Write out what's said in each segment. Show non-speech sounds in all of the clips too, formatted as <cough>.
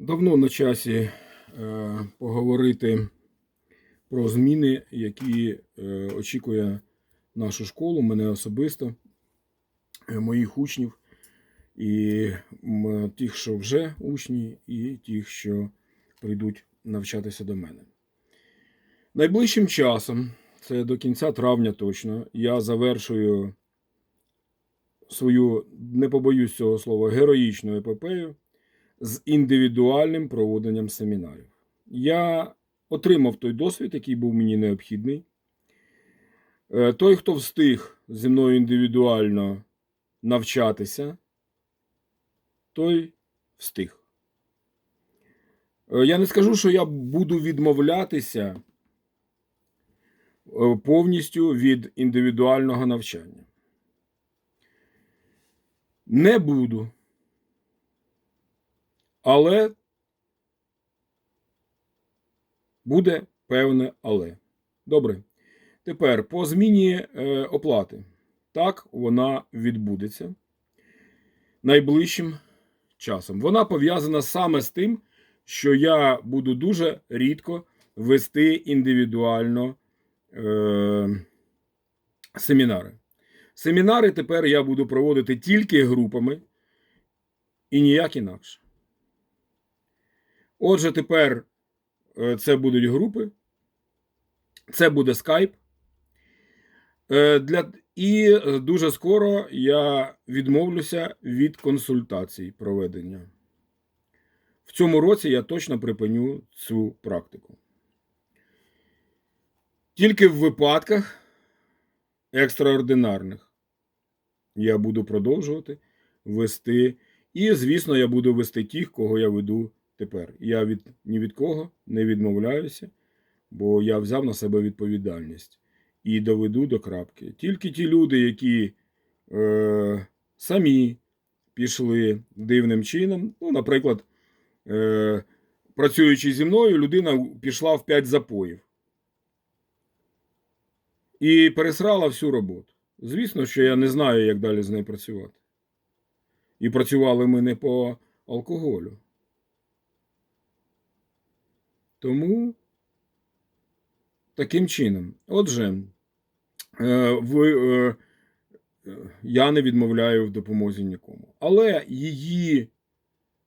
Давно на часі е, поговорити про зміни, які е, очікує нашу школу, мене особисто, е, моїх учнів, і тих, що вже учні, і тих, що прийдуть навчатися до мене. Найближчим часом, це до кінця травня точно, я завершую свою, не побоюсь цього слова, героїчну епопею з індивідуальним проводенням семінарів. Я отримав той досвід, який був мені необхідний. Е, Той, хто встиг зі мною індивідуально навчатися, той встиг. Е, Я не скажу, що я буду відмовлятися е, повністю від індивідуального навчання. Не буду. Але буде певне але. Добре. Тепер по зміні е, оплати. Так, вона відбудеться найближчим часом. Вона пов'язана саме з тим, що я буду дуже рідко вести індивідуально е, семінари. Семінари тепер я буду проводити тільки групами і ніяк інакше. Отже, тепер е, це будуть групи, це буде скайп. Е, Для... І е, дуже скоро я відмовлюся від консультацій проведення. В цьому році я точно припиню цю практику. Тільки в випадках екстраординарних я буду продовжувати вести. І, звісно, я буду вести тих, кого я веду тепер. Я від, ні від кого не відмовляюся, бо я взяв на себе відповідальність і доведу до крапки. Тільки ті люди, які е, самі пішли дивним чином, ну, наприклад, е, працюючи зі мною, людина пішла в 5 запоїв і пересрала всю роботу. Звісно, що я не знаю, як далі з нею працювати. І працювали ми не по алкоголю. Тому таким чином. Отже, е, ви, е, я не відмовляю в допомозі нікому. Але її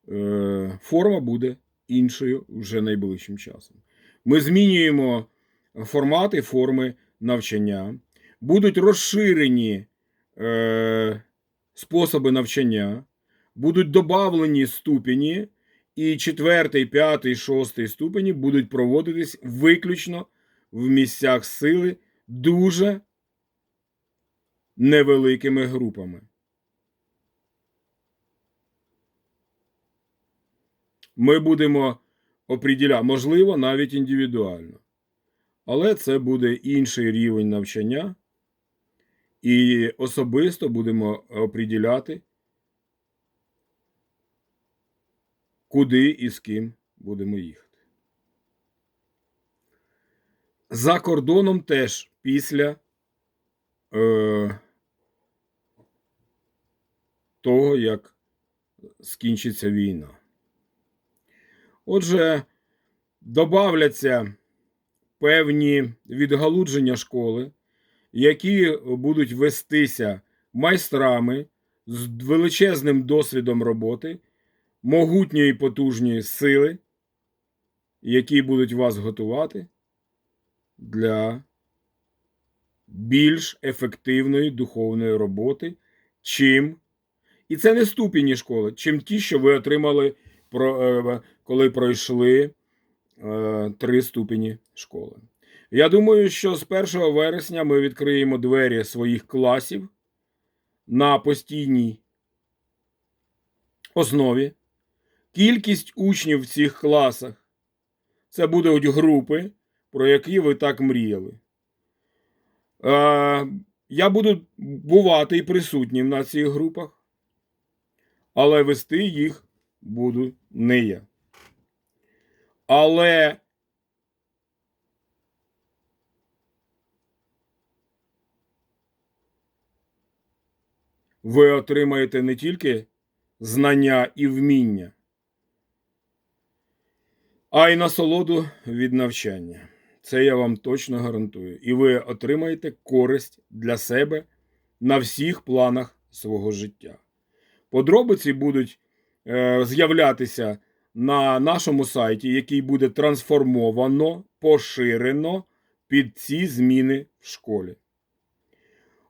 е, форма буде іншою вже найближчим часом. Ми змінюємо формати, форми навчання, будуть розширені способи навчання, будуть додавлені ступені. І четвертий, п'ятий, шостий ступені будуть проводитись виключно в місцях сили дуже невеликими групами. Ми будемо оприділяти, можливо, навіть індивідуально. Але це буде інший рівень навчання, і особисто будемо оприділяти. Куди і з ким будемо їхати. За кордоном теж після е, того, як скінчиться війна. Отже, добавляться певні відгалудження школи, які будуть вестися майстрами з величезним досвідом роботи могутньої потужної сили, які будуть вас готувати для більш ефективної духовної роботи, чим, і це не ступені школи, чим ті, що ви отримали, е, коли пройшли е, три ступені школи. Я думаю, що з 1 вересня ми відкриємо двері своїх класів на постійній основі. Кількість учнів в цих класах це будуть групи, про які ви так мріяли. Е, я буду бувати і присутнім на цих групах, але вести їх буду не я. Але ви отримаєте не тільки знання і вміння а й насолоду від навчання. Це я вам точно гарантую. І ви отримаєте користь для себе на всіх планах свого життя. Подробиці будуть е, з'являтися на нашому сайті, який буде трансформовано, поширено під ці зміни в школі.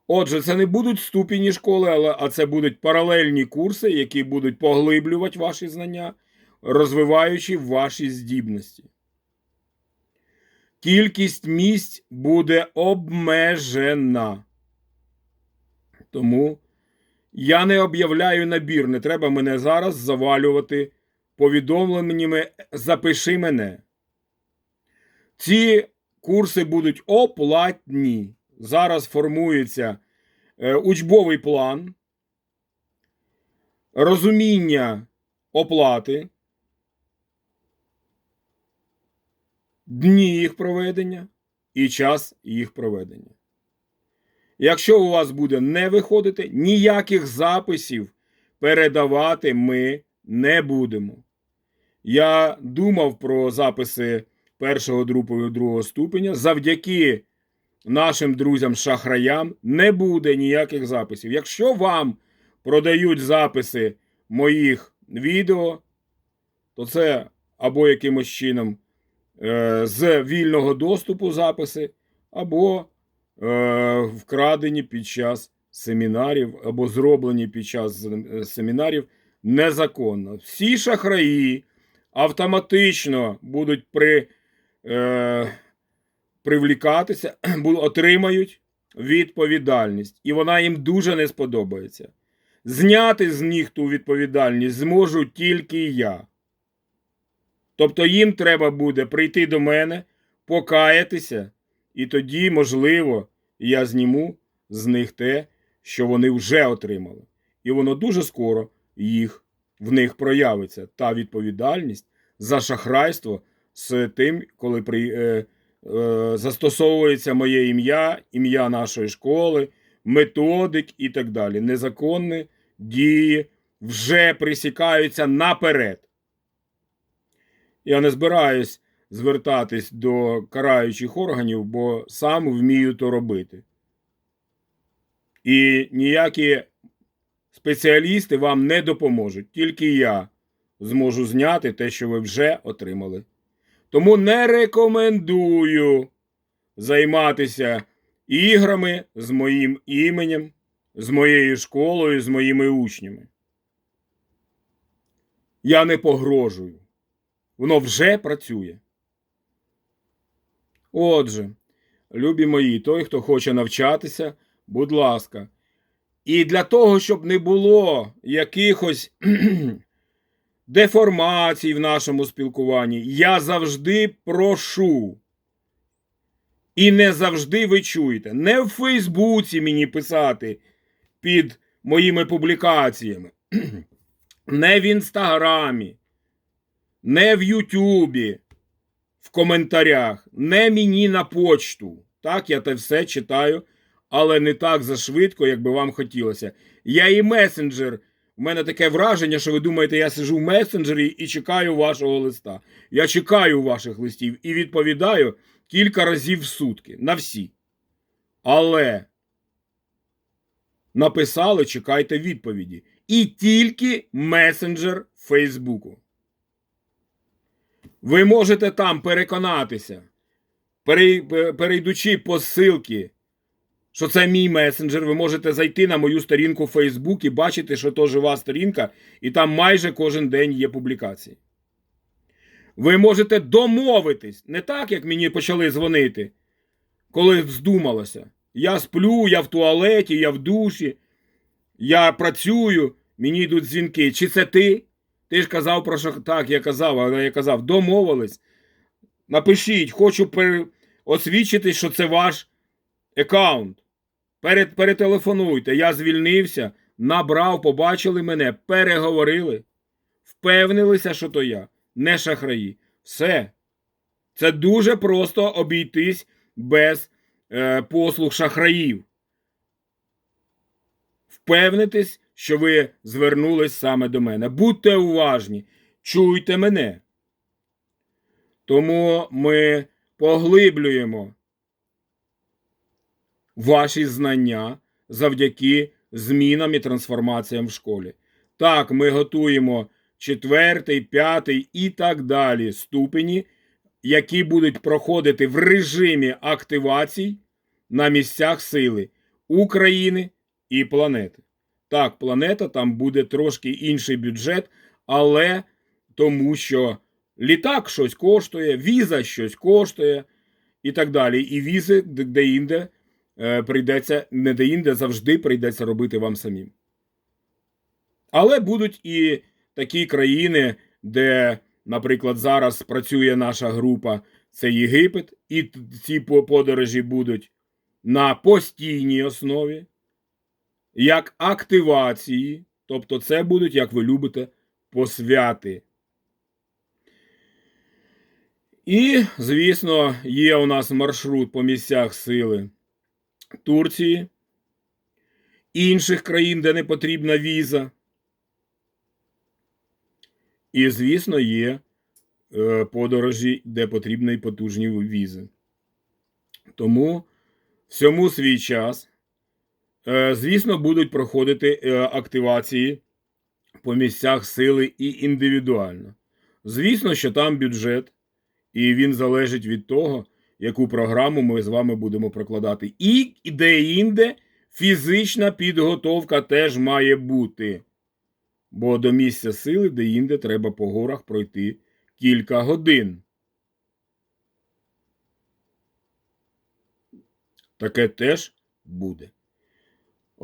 Отже, це не будуть ступені школи, але а це будуть паралельні курси, які будуть поглиблювати ваші знання, розвиваючи ваші здібності. Кількість місць буде обмежена. Тому я не об'являю набір. Не треба мене зараз завалювати повідомленнями Запиши мене. Ці курси будуть оплатні. Зараз формується е, учбовий план, розуміння оплати, дні їх проведення і час їх проведення. Якщо у вас буде не виходити, ніяких записів передавати ми не будемо. Я думав про записи першого, другого, другого ступеня. Завдяки нашим друзям-шахраям не буде ніяких записів. Якщо вам продають записи моїх відео, то це або якимось чином з вільного доступу записи, або е, вкрадені під час семінарів, або зроблені під час е, семінарів незаконно. Всі шахраї автоматично будуть при, е, привлікатися, <clears throat> отримають відповідальність. І вона їм дуже не сподобається. Зняти з них ту відповідальність зможу тільки я. Тобто їм треба буде прийти до мене, покаятися, і тоді, можливо, я зніму з них те, що вони вже отримали. І воно дуже скоро їх в них проявиться та відповідальність за шахрайство з тим, коли при, е, е, застосовується моє ім'я, ім'я нашої школи, методик і так далі. Незаконні дії вже присікаються наперед. Я не збираюсь звертатись до караючих органів, бо сам вмію то робити. І ніякі спеціалісти вам не допоможуть. Тільки я зможу зняти те, що ви вже отримали. Тому не рекомендую займатися іграми з моїм іменем, з моєю школою, з моїми учнями. Я не погрожую. Воно вже працює. Отже, любі мої, той, хто хоче навчатися, будь ласка. І для того, щоб не було якихось <clears throat> деформацій в нашому спілкуванні, я завжди прошу. І не завжди ви чуєте. Не в Фейсбуці мені писати під моїми публікаціями, <clears throat> не в Інстаграмі, не в Ютубі, в коментарях, не мені на почту. Так, я те все читаю, але не так зашвидко, як би вам хотілося. Я і месенджер. У мене таке враження, що ви думаєте, я сижу в месенджері і чекаю вашого листа. Я чекаю ваших листів і відповідаю кілька разів в сутки на всі. Але написали, чекайте відповіді. І тільки месенджер Фейсбуку. Ви можете там переконатися, перейдучи по ссылки, що це мій месенджер. Ви можете зайти на мою сторінку в Facebook і бачити, що то жива сторінка, і там майже кожен день є публікації. Ви можете домовитись, не так, як мені почали дзвонити, коли вздумалося. Я сплю, я в туалеті, я в душі, я працюю, мені йдуть дзвінки. Чи це ти? Ти ж казав про що так, я казав, але я казав, домовились. Напишіть, хочу пере... освідчити, що це ваш аккаунт. Перед, перетелефонуйте. Я звільнився, набрав, побачили мене, переговорили, впевнилися, що то я, не шахраї. Все. Це дуже просто обійтись без е, послуг шахраїв. Впевнитись, що ви звернулись саме до мене. Будьте уважні, чуйте мене. Тому ми поглиблюємо ваші знання завдяки змінам і трансформаціям в школі. Так, ми готуємо четвертий, п'ятий і так далі ступені, які будуть проходити в режимі активацій на місцях сили України і планети. Так, планета там буде трошки інший бюджет, але тому що літак щось коштує, віза щось коштує і так далі. І візи де-інде е, прийдеться, не де-інде завжди прийдеться робити вам самим. Але будуть і такі країни, де, наприклад, зараз працює наша група, це Єгипет, і ці подорожі будуть на постійній основі, як активації, тобто це будуть, як ви любите, посвяти. І, звісно, є у нас маршрут по місцях сили Турції, інших країн, де не потрібна віза. І, звісно, є е, подорожі, де потрібні потужні візи. Тому всьому свій час, звісно, будуть проходити е, активації по місцях сили і індивідуально. Звісно, що там бюджет, і він залежить від того, яку програму ми з вами будемо прокладати. І де-інде фізична підготовка теж має бути. Бо до місця сили де-інде треба по горах пройти кілька годин. Таке теж буде.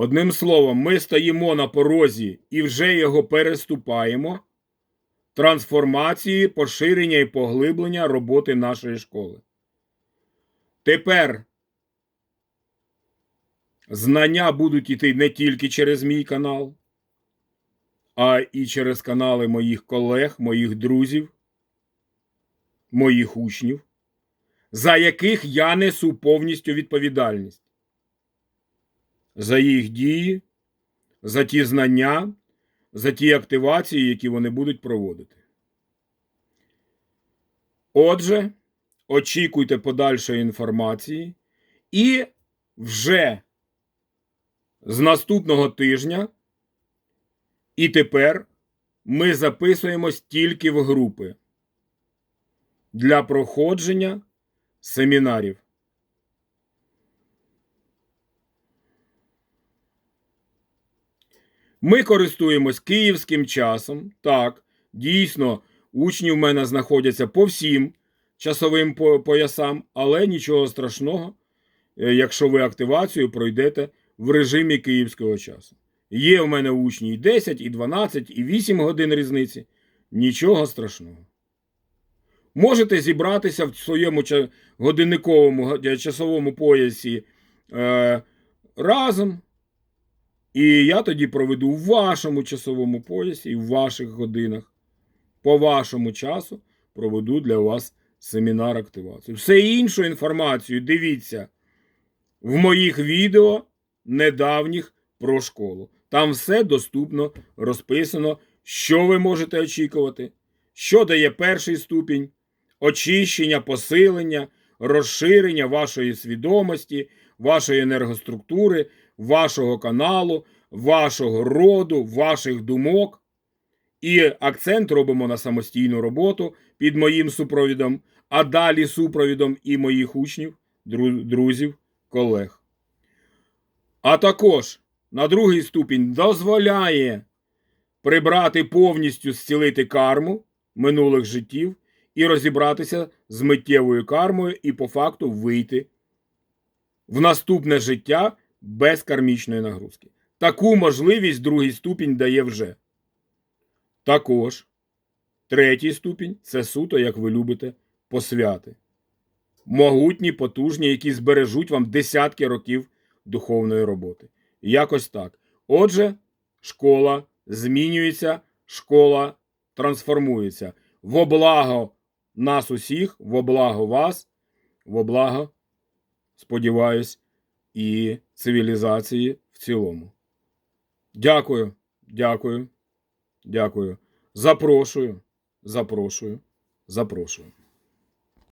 Одним словом, ми стоїмо на порозі і вже його переступаємо трансформації, поширення і поглиблення роботи нашої школи. Тепер знання будуть йти не тільки через мій канал, а і через канали моїх колег, моїх друзів, моїх учнів, за яких я несу повністю відповідальність. За їх дії, за ті знання, за ті активації, які вони будуть проводити. Отже, очікуйте подальшої інформації і вже з наступного тижня і тепер ми записуємось тільки в групи для проходження семінарів. Ми користуємось київським часом. Так, дійсно, учні в мене знаходяться по всім часовим поясам, але нічого страшного, е, якщо ви активацію пройдете в режимі київського часу. Є в мене учні і 10, і 12, і 8 годин різниці. Нічого страшного. Можете зібратися в своєму годинниковому часовому поясі е, разом. І я тоді проведу в вашому часовому поясі і в ваших годинах. По вашому часу проведу для вас семінар активації. Все іншу інформацію дивіться в моїх відео недавніх про школу. Там все доступно розписано, що ви можете очікувати, що дає перший ступінь, очищення, посилення, розширення вашої свідомості, вашої енергоструктури, вашого каналу, вашого роду, ваших думок. І акцент робимо на самостійну роботу під моїм супровідом, а далі супровідом і моїх учнів, друзів, колег. А також на другий ступінь дозволяє прибрати повністю зцілити карму минулих життів і розібратися з миттєвою кармою і по факту вийти в наступне життя без кармічної нагрузки. Таку можливість другий ступінь дає вже. Також третій ступінь це суто, як ви любите, посвяти. Могутні, потужні, які збережуть вам десятки років духовної роботи. Якось так. Отже, школа змінюється, школа трансформується во благо нас усіх, во благо вас, во благо, сподіваюсь, і цивілізації в цілому. Дякую, дякую, дякую. Запрошую, запрошую, запрошую.